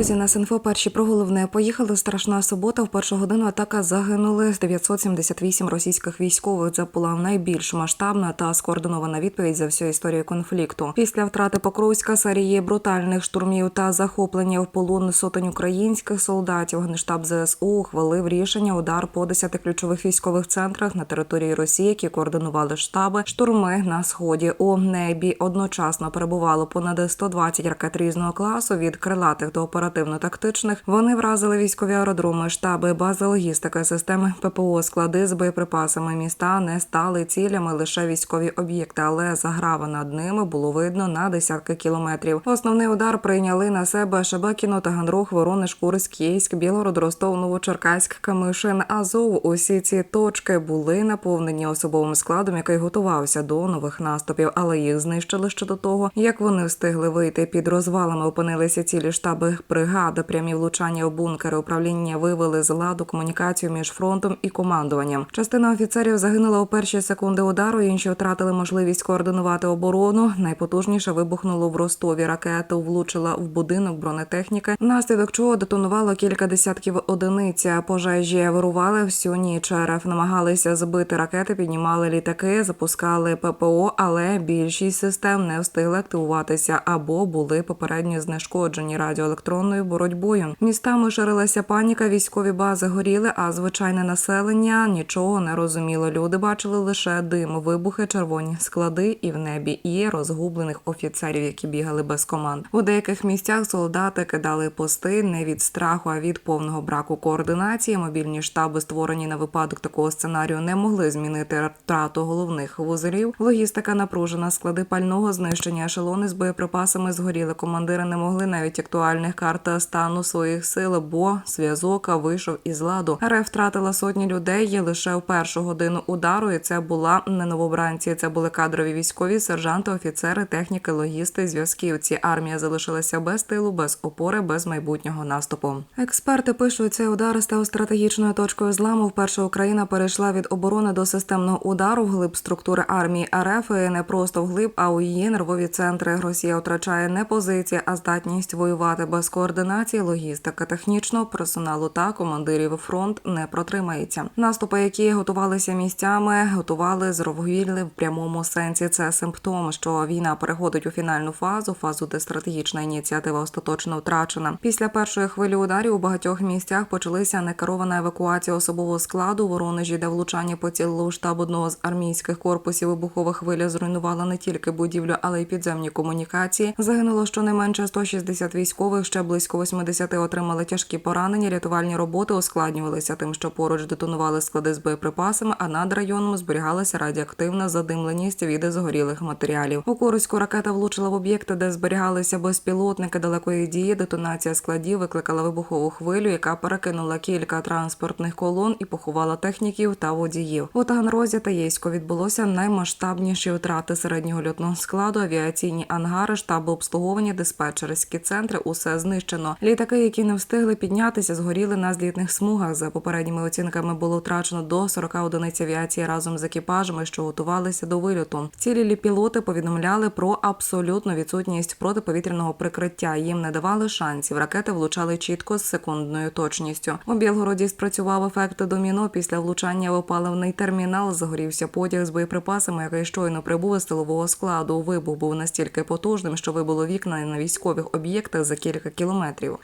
Друзі, на Синфо перші про головне поїхали. Страшна субота. В першу годину атака загинули 978 російських військових. Це була найбільш масштабна та скоординована відповідь за всю історію конфлікту. Після втрати Покровська серії брутальних штурмів та захоплення в полон сотень українських солдатів. Генштаб ЗСУ ухвалив рішення удар по 10 ключових військових центрах на території Росії, які координували штаби. Штурми на сході у небі одночасно перебувало понад 120 ракет різного класу від крилатих до оперативно-тактичних. Вони вразили військові аеродроми, штаби, бази логістики, системи ППО, склади з боєприпасами. Міста не стали цілями лише військові об'єкти, але заграва над ними було видно на десятки кілометрів. Основний удар прийняли на себе Шебекіно, Таганрог, Воронеж, Курськ, Єйськ, Білгород, Ростов, Новочеркаськ, Камишин, Азов. Усі ці точки були наповнені особовим складом, який готувався до нових наступів, але їх знищили ще до того, як вони встигли вийти під розвалами. Опинилися цілі штаби бригади, прямі влучання у бункери. Управління вивели з ладу комунікацію між фронтом і командуванням. Частина офіцерів загинула у перші секунди удару. Інші втратили можливість координувати оборону. Найпотужніше вибухнуло в Ростові. Ракету влучила в будинок бронетехніки, внаслідок чого детонувало кілька десятків одиниць. Пожежі вирували всю ніч. РФ намагалися збити ракети, піднімали літаки, запускали ППО, але більшість систем не встигли активуватися або були попередньо знешкоджені радіоелектронною боротьбою. Містами ширилася паніка, військові бази горіли, а звичайне населення нічого не розуміло. Люди бачили лише дим, вибухи, червоні склади і в небі, і розгублених офіцерів, які бігали без команд. У деяких місцях солдати кидали пости не від страху, а від повного браку координації. Мобільні штаби, створені на випадок такого сценарію, не могли змінити втрату головних вузелів. Логістика напружена, склади пального знищення, ешелони з боєприпасами згоріли. Командири не могли навіть актуальних карт стану своїх сил, бо зв'язок вийшов із ладу. РФ втратила сотні людей лише в першу годину удару. І це була не новобранці. Це були кадрові військові, сержанти, офіцери, техніки, логісти, зв'язківці. Армія залишилася без тилу, без опори, без майбутнього наступу. Експерти пишуть, цей удар став стратегічною точкою зламу. Вперше Україна перейшла від оборони до системного удару вглиб структури армії РФ і не просто вглиб, а у її нервові центри. Росія втрачає не позиції, а здатність воювати без координації, логістики, технічного персоналу та командирів. Фронт не протримається. Наступи, які готувалися місцями, готували зровгілли в прямому сенсі. Це симптом, що війна переходить у фінальну фазу, фазу, де стратегічна ініціатива остаточно втрачена. Після першої хвилі ударів у багатьох місцях почалися некерована евакуація особового складу. Воронежі, де влучання поцілило штаб одного з армійських корпусів, вибухова хвиля зруйнувала не тільки будівлю, але й підземні комунікації. Загинуло щонайменше 160 військових, ще близько 80 отримали тяжкі поранення. Рятувальні роботи ускладнювалися тим, що поруч детонували склади з боєприпасами, а над районом зберігалася радіоактивна задимленість від згорілих матеріалів. У Курську ракета влучила в об'єкти, де зберігалися безпілотники далекої дії. Детонація складів викликала вибухову хвилю, яка перекинула кілька транспортних колон і поховала техніків та водіїв. У Таганрозі та Єйську відбулося наймасштабніші втрати середнього льотного складу, авіаційні ангари, штаби обслуговування, диспетчерські центри. Усе знищено. Літаки, які не встигли піднятися, згоріли на злітних смугах. За попередніми оцінками було втрачено до 40 одиниць авіації разом з екіпажами, що готувалися до вильоту. Цілі пілоти повідомляли про абсолютну відсутність протиповітряного прикриття. Їм не давали шансів. Ракети влучали чітко з секундною точністю. У Білгороді спрацював ефект доміно. Після влучання в опаливний термінал загорівся потяг з боєприпасами, який щойно прибув із тилового складу. Вибух був настільки потужним, що вибуло вікна на військових об'єктах за кілька кілометрів.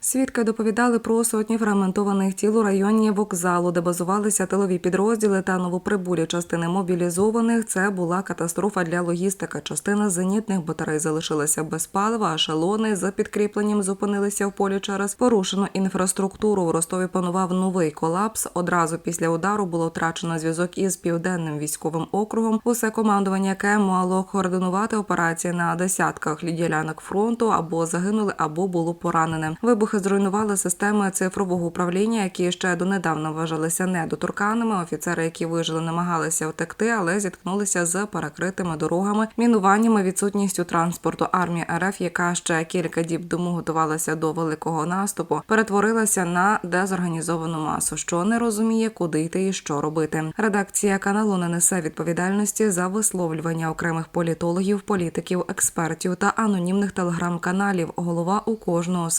Свідки доповідали про сотні фрагментованих тіл у районі вокзалу, де базувалися тилові підрозділи та новоприбулі частини мобілізованих. Це була катастрофа для логістики. Частина зенітних батарей залишилася без палива, а шалони за підкріпленням зупинилися в полі через порушену інфраструктуру. В Ростові панував новий колапс. Одразу після удару було втрачено зв'язок із південним військовим округом. Усе командування, яке мало координувати операції на десятках ділянок фронту, або загинули, або було поранене. Вибухи зруйнували системи цифрового управління, які ще донедавна вважалися недоторканими. Офіцери, які вижили, намагалися втекти, але зіткнулися з перекритими дорогами, мінуваннями, відсутністю транспорту. Армія РФ, яка ще кілька діб тому готувалася до великого наступу, перетворилася на дезорганізовану масу, що не розуміє, куди йти і що робити. Редакція каналу не несе відповідальності за висловлювання окремих політологів, політиків, експертів та анонімних телеграм-каналів. Голова у кожного.